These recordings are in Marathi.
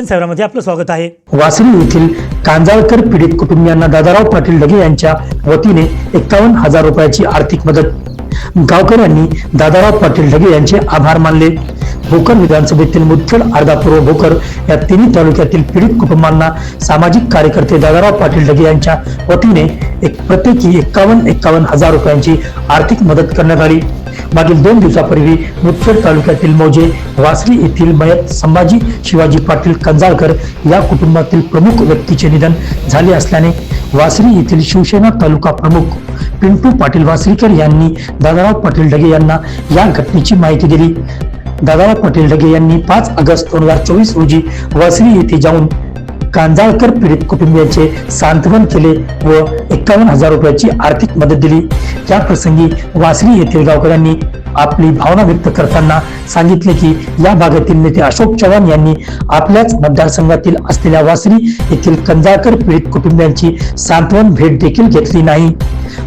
जनसेवामध्ये आपलं स्वागत आहे. वासरी येथील कांजाळकर पीडित कुटुंबियांना दादाराव पाटील ढगे यांच्या वतीने एकावन्न हजार रुपयाची आर्थिक मदत. गावकऱ्यांनी दादाराव पाटील ढगे यांचे आभार मानले. भोकर विधानसभेतील मुदखेड अर्धापूर्व भोकर या तिन्ही तालुक्यातील पीडित कुटुंबांना सामाजिक कार्यकर्ते दादाराव पाटील ढगे यांच्या वतीने एक प्रत्येकी एकावन्न एकावन्न हजार रुपयांची आर्थिक मदत करण्यात आली. मागील दोन दिवसापूर्वी मुदखेड तालुक्यातील मौजे वासरी येथील मयत संभाजी शिवाजी पाटील कंजाळकर या कुटुंबातील प्रमुख व्यक्तीचे निधन झाले असल्याने वासरी येथील शिवसेना तालुका प्रमुख पिंटू पाटील वासरीकर यांनी दादाराव पाटील ढगे यांना या घटनेची माहिती दिली. दादाराव पाटील ढगे यांनी पाच ऑगस्ट दोन हजार चोवीस रोजी वासरी येथे जाऊन कांजाळकर पीडित कुटुंबियांचे सांत्वन केले व एकावन्न हजार रुपयाची आर्थिक मदत दिली. त्याप्रसंगी प्रसंगी वासरी येथील गावकऱ्यांनी आपली भावना व्यक्त करताना सांगितले की या भागातील नेते अशोक चव्हाण यांनी आपल्याच मतदारसंघातील असलेल्या वासरी येथील कंजाळकर पीडित कुटुंबियांची सांत्वन भेट देखील घेतली नाही.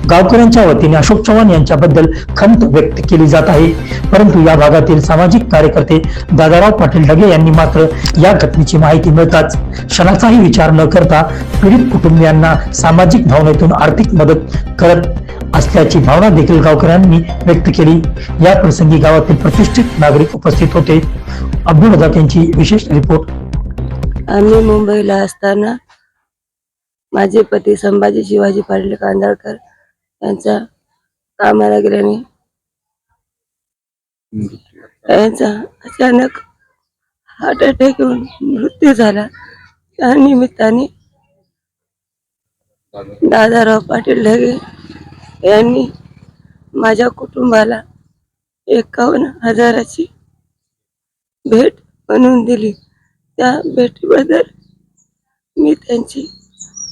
गावकऱ्यांच्या वतीने अशोक चव्हाण यांच्याबद्दल खंत व्यक्त केली जात आहे. परंतु या भागातील सामाजिक कार्यकर्ते दादाराव पाटील ढगे यांनी मात्र या घटनेची माहिती मिळताच क्षणाचाही विचार न करता पीडित कुटुंबियांना सामाजिक भावनेतून आर्थिक मदत करत असल्याची भावना देखील गावकऱ्यांनी व्यक्त केली. या प्रसंगी गावातील प्रतिष्ठित नागरिक उपस्थित होते. अब्दुल रजाक यांची विशेष रिपोर्ट. आम्ही मुंबईला असताना माझे पती संभाजी शिवाजी पाटील कांदळकर यांचा कामाला गेल्याने यांचा अचानक हार्ट अटॅक येऊन मृत्यू झाला. त्या निमित्ताने दादाराव पाटील ढगे यांनी माझ्या कुटुंबाला एकावन्न हजाराची भेट म्हणून दिली. त्या भेटीबद्दल मी त्यांची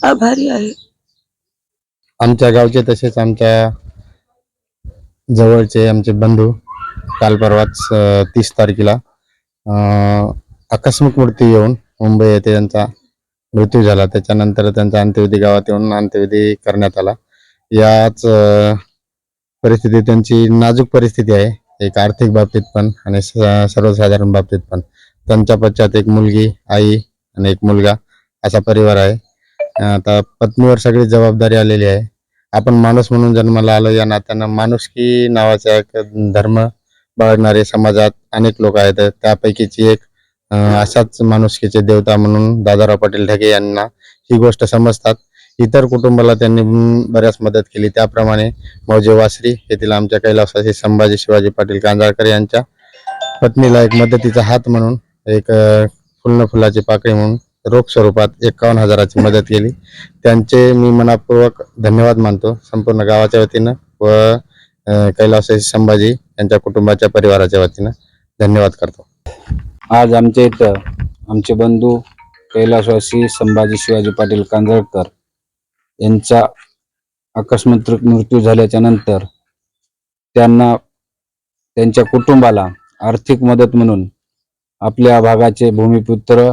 आभारी आहे. आमच्या गावचे तसेच आमच्या जवळचे आमचे बंधू काल परवाच तीस तारखेला आकस्मिक मृत्यू येऊन मुंबई येथे त्यांचा मृत्यू झाला. त्याच्यानंतर त्यांचा अंत्यविधी गावात येऊन अंत्यविधी करण्यात आला. याच परिस्थिती परिस्थितीत त्यांची नाजूक परिस्थिती आहे. एक आर्थिक बाबतीत पण आणि सर्वसाधारण बाबतीत पण. त्यांच्या पश्चात एक मुलगी आई आणि एक मुलगा असा परिवार आहे. आता पत्नीवर सगळी जबाबदारी आलेली आहे. आपण माणूस म्हणून जन्माला आलो या नात्यानं माणुसकी नावाचा एक धर्म बाळगणारे समाजात अनेक लोक आहेत. त्यापैकीची एक असाच अशाच माणुसकीचे देवता म्हणून दादाराव पाटील ढगे यांना ही गोष्ट समजतात. इतर कुटुंबाला त्यांनी बऱ्याच मदत केली. त्याप्रमाणे मौजे वासरी येथील आमच्या कैलासवासी संभाजी शिवाजी पाटील कांजाळकर यांच्या पत्नीला एक मदतीचा हात म्हणून एक अं, फुलनं फुलाची पाकळी म्हणून रोख स्वरूपात एकावन्न हजाराची मदत केली. त्यांचे मी मनापूर्वक धन्यवाद मानतो. संपूर्ण गावाच्या वतीनं व अं, संभाजी यांच्या कुटुंबाच्या परिवाराच्या वतीनं धन्यवाद करतो. आज आमच्या इथं आमचे बंधू कैलासवासी संभाजी शिवाजी पाटील कांजळकर यांचा आकस्मिक मृत्यू झाल्याच्यानंतर त्यांना त्यांच्या कुटुंबाला आर्थिक मदत म्हणून आपल्या भागाचे भूमिपुत्र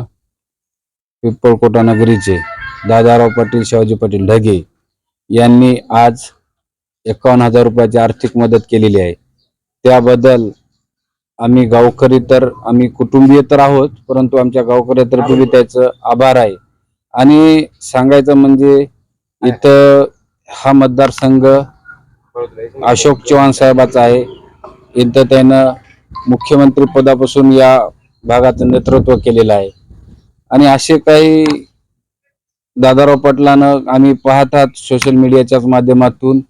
पिंपळकोटा नगरीचे दादाराव पाटील शिवाजी पाटील ढगे यांनी आज एकावन्न हजार रुपयाची आर्थिक मदत केलेली आहे. त्याबद्दल आम्ही गावकरी तर आम्ही कुटुंबीय तर आहोत परंतु आमच्या गावकऱ्यातर्फे त्याचं आभार आहे. आणि सांगायचं म्हणजे इथं हा मतदारसंघ अशोक चव्हाण साहेबाचा आहे. इथं त्यानं मुख्यमंत्री पदापासून या भागाचं नेतृत्व केलेलं आहे. आणि असे काही दादाराव पाटलानं आम्ही पाहतात सोशल मीडियाच्याच माध्यमातून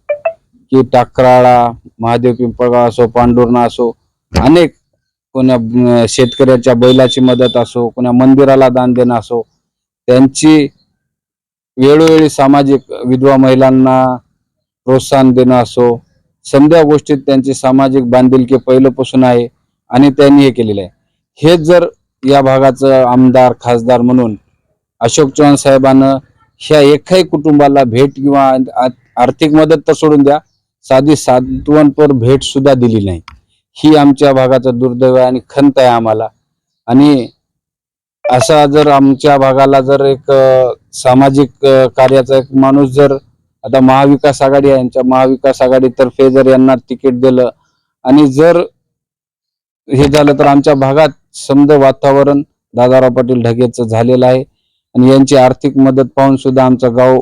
की टाकराळा महादेव पिंपळगाव असो पांडुर्णा असो अनेक कोण्या शेतकऱ्याच्या बैलाची मदत असो कोणा मंदिराला दान देणं असो त्यांची वेळोवेळी सामाजिक विधवा महिलांना प्रोत्साहन देणं असो संध्या गोष्टीत त्यांची सामाजिक बांधिलकी पहिल्यापासून आहे आणि त्यांनी हे केलेलं आहे. हेच जर या भागाचं आमदार खासदार म्हणून अशोक चव्हाण साहेबानं ह्या एकाही कुटुंबाला भेट किंवा आर्थिक मदत तर सोडून द्या साधी सांत्वनपर भेट सुद्धा दिली नाही. ही आमच्या भागाचं दुर्दैव आहे आणि खंत आहे आम्हाला. आणि असा जर आमच्या भागाला जर एक सामाजिक कार्याचा एक माणूस जर आता महाविकास आघाडी आहे यांच्या महाविकास आघाडीतर्फे जर यांना तिकीट दिलं आणि जर हे झालं तर आमच्या भागात समद वातावरण दादाराव पाटील ढगेचं झालेलं आहे आणि यांची आर्थिक मदत पाहून सुद्धा आमचं गाव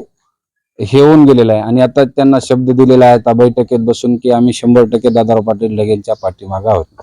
हे होऊन गेलेलं आहे. आणि आता त्यांना शब्द दिलेला आहे आता बैठकीत बसून की आम्ही शंभर टक्के दादाराव पाटील ढगेंच्या पाठीमागा आहोत.